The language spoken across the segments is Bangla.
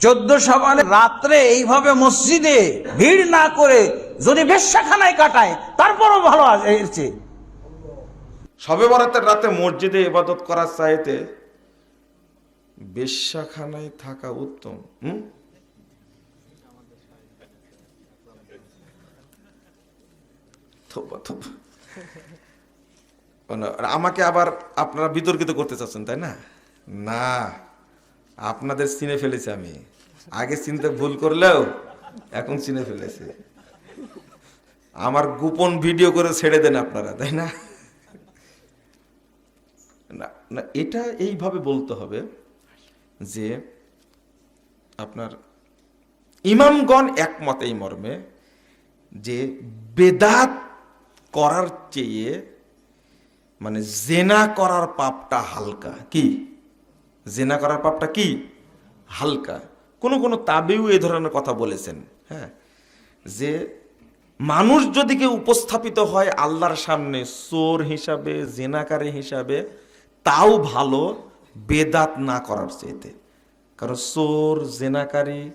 চোদ্দ সকালে রাত্রে এইভাবে মসজিদে ভিড় না করে যদি বেশ্যাখানায় কাটায়, তারপরও ভালো আছে সবে বরাতের রাতে মসজিদে ইবাদত করার চাইতে বেশ্যাখানায় থাকা উত্তম, হুম? আমাকে আবার আপনারা বিতর্কিত করতে চাচ্ছেন, তাই না? না। আপনাদের চিনে ফেলেছি আমি। আগে চিনতে ভুল করলেও এখন চিনে ফেলেছি। আমার গোপন ভিডিও করে ছেড়ে দেন আপনারা, তাই না? না এটা এইভাবে বলতে হবে যে আপনার ইমামগণ একমত এই মর্মে যে বেদাত করার চেয়ে মানে জেনা করার পাপটা হালকা। কি? জেনা করার পাপটা কি? হালকা। কোন কোন তাবেও এ ধরনের কথা বলেছেন হ্যাঁ? যে মানুষ যদি কেউ উপস্থাপিত হয় আল্লাহর সামনে, চোর হিসাবে, জেনাকারী হিসাবে, তাও ভালো বেদাত না করার চাইতে। কারণ চোর, জেনাকারী,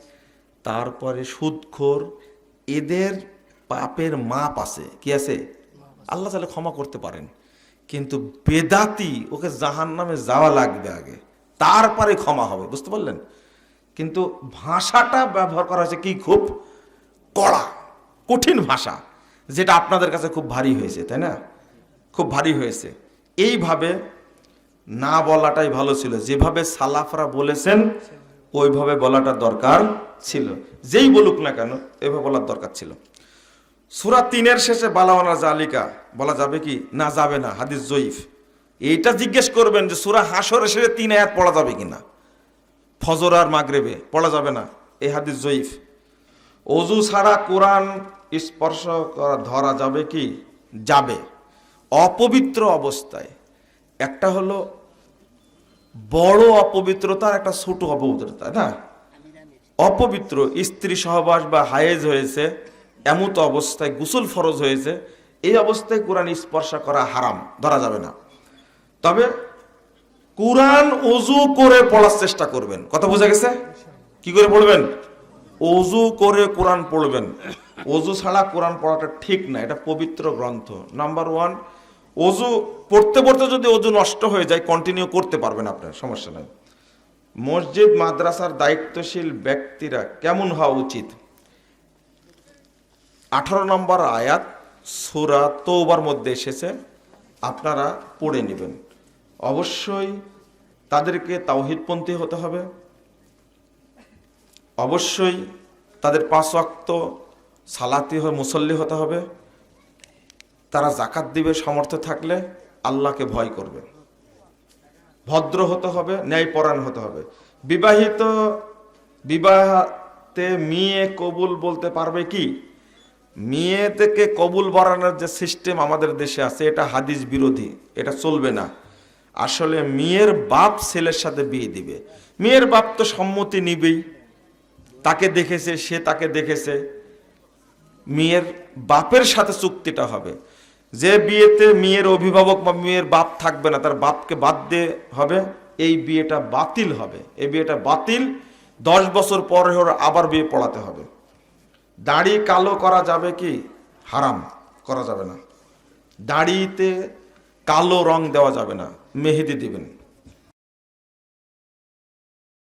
তারপরে সুদখোর, এদের পাপের মাপ আছে। কি আছে? আল্লাহ তাহলে ক্ষমা করতে পারেন। কিন্তু বেদাতি ওকে জাহান নামে যাওয়া লাগবে আগে। তারপরে ক্ষমা হবে, বুঝতে পারলেন? কিন্তু ভাষাটা ব্যবহার করা হয়েছে কি খুব কড়া, কঠিন ভাষা, যেটা আপনাদের কাছে খুব ভারী হয়েছে, তাই না? খুব ভারী হয়েছে। এইভাবে না বলাটাই ভালো ছিল। যেভাবে সালাফরা বলেছেন, ওইভাবে বলাটা দরকার ছিল। যেই বলুক না কেন, এভাবে বলার দরকার ছিল। সুরা তিনের শেষে বালাওয়ানা জালিকা, বলা যাবে কি? না যাবে না, হাদিস জয়ীফ। এইটা জিজ্ঞেস করবেন যে সুরা হাসরের শেষে তিন আয়াত পড়া যাবে কিনা? ফজর আর মাগরেবে পড়া যাবে না। এই হাদিস জয়ীফ। অজু ছাড়া কোরআন স্পর্শ করা, ধরা যাবে কি? যাবে। অপবিত্র অবস্থায়। একটা হলো বড় অপবিত্রতার একটা ছোট অপবিত্রতা, না? অপবিত্র স্ত্রী সহবাস বা হায়েজ হয়েছে, এমত অবস্থায় গুসল ফরজ হয়েছে, এই অবস্থায় কোরআন স্পর্শ করা হারাম, ধরা যাবে না। তবে কোরআন অজু করে পড়ার চেষ্টা করবেন। কথা বোঝা গেছে? কি করে পড়বেন? অজু করে কোরআন পড়বেন। অজু ছাড়া কোরআন পড়াটা ঠিক না, এটা পবিত্র গ্রন্থ। নাম্বার ওয়ান অজু পড়তে পড়তে যদি অজু নষ্ট হয়ে যায় কন্টিনিউ করতে পারবেন আপনার সমস্যা নাই। মসজিদ, মাদ্রাসার দায়িত্বশীল ব্যক্তিরা কেমন হওয়া উচিত? আঠারো নম্বর আয়াত, সুরা তৌবার মধ্যে এসেছে, আপনারা পড়ে নেবেন। অবশ্যই তাদেরকে তাওহিদপন্থী হতে হবে। অবশ্যই তাদের পাঁচ অক্ত সালাতি হয়ে মুসল্লি হতে হবে। তারা জাকাত দিবে সামর্থ্য থাকলে আল্লাহকে ভয় করবে। ভদ্র হতে হবে, ন্যায়পরায়ণ হতে হবে। বিবাহিত বিবাহতে মেয়ে কবুল বলতে পারবে কি? মেয়ে থেকে কবুল বাড়ানোর যে সিস্টেম আমাদের দেশে আছে, এটা হাদিস বিরোধী, এটা চলবে না। আসলে মেয়ের বাপ ছেলের সাথে বিয়ে দিবে। মেয়ের বাপ তো সম্মতি নিবেই। তাকে দেখেছে, সে তাকে দেখেছে। মেয়ের বাপের সাথে চুক্তিটা হবে। যে বিয়েতে মেয়ের অভিভাবক বা মেয়ের বাপ থাকবে না, তার বাপকে বাদ দিয়ে হবে। এই বিয়েটা বাতিল হবে। এই বিয়েটা বাতিল। দশ বছর পরে ওর আবার বিয়ে পড়াতে হবে। দাড়ি কালো করা যাবে কি? হারাম। করা যাবে না। দাড়িতে কালো রং দেওয়া যাবে না মেহেদি দিবেন।